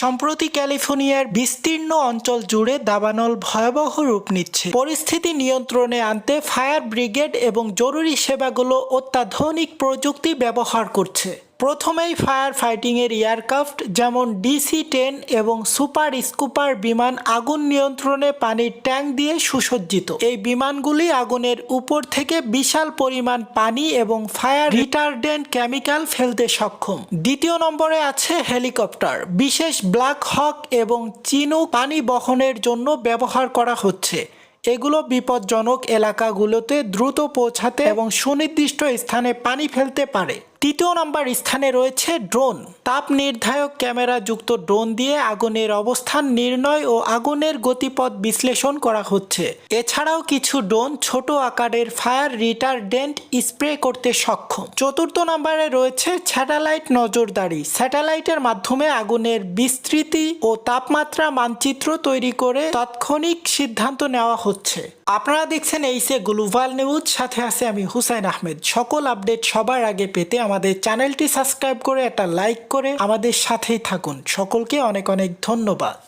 সম্প্রতি ক্যালিফোর্নিয়ার বিস্তীর্ণ অঞ্চল জুড়ে দাবানল ভয়াবহ রূপ নিচ্ছে। পরিস্থিতি নিয়ন্ত্রণে আনতে ফায়ার ব্রিগেড এবং জরুরি সেবাগুলো অত্যাধুনিক প্রযুক্তি ব্যবহার করছে। প্রথমেই ফায়ার ফাইটিংয়ের এয়ারক্রাফট যেমন ডিসি টেন এবং সুপার স্কুপার বিমান আগুন নিয়ন্ত্রণে পানির ট্যাঙ্ক দিয়ে সুসজ্জিত। এই বিমানগুলি আগুনের উপর থেকে বিশাল পরিমাণ পানি এবং ফায়ার রিটার্ডেন্ট কেমিক্যাল ফেলতে সক্ষম। দ্বিতীয় নম্বরে আছে হেলিকপ্টার বিশেষ ব্ল্যাক হক এবং চিনুক পানি বহনের জন্য ব্যবহার করা হচ্ছে। এগুলো বিপজ্জনক এলাকাগুলোতে দ্রুত পৌঁছাতে এবং সুনির্দিষ্ট স্থানে পানি ফেলতে পারে। তৃতীয় নম্বর স্থানে রয়েছে ড্রোন। তাপ নির্ধারক ক্যামেরা যুক্ত ড্রোন দিয়ে আগুনের অবস্থান, নির্ণয় ও আগুনের গতিপথ বিশ্লেষণ করা হচ্ছে। এছাড়াও কিছু ড্রোন ছোট আকারের ফায়ার রিটারডেন্ট স্প্রে করতে সক্ষম। চতুর্থ নম্বরে রয়েছে স্যাটেলাইট নজরদারি। স্যাটেলাইটের মাধ্যমে আগুনের বিস্তৃতি ও তাপমাত্রা মানচিত্র তৈরি করে তাৎক্ষণিক সিদ্ধান্ত নেওয়া হচ্ছে। আপনারা দেখছেন এই সে গ্লোবাল নিউজ। সাথে আছে আমি হুসাইন আহমেদ। সকল আপডেট সবার আগে পেতে আমাদের চ্যানেলটি সাবস্ক্রাইব করে একটা লাইক করে আমাদের সাথেই থাকুন। সকলকে অনেক অনেক ধন্যবাদ।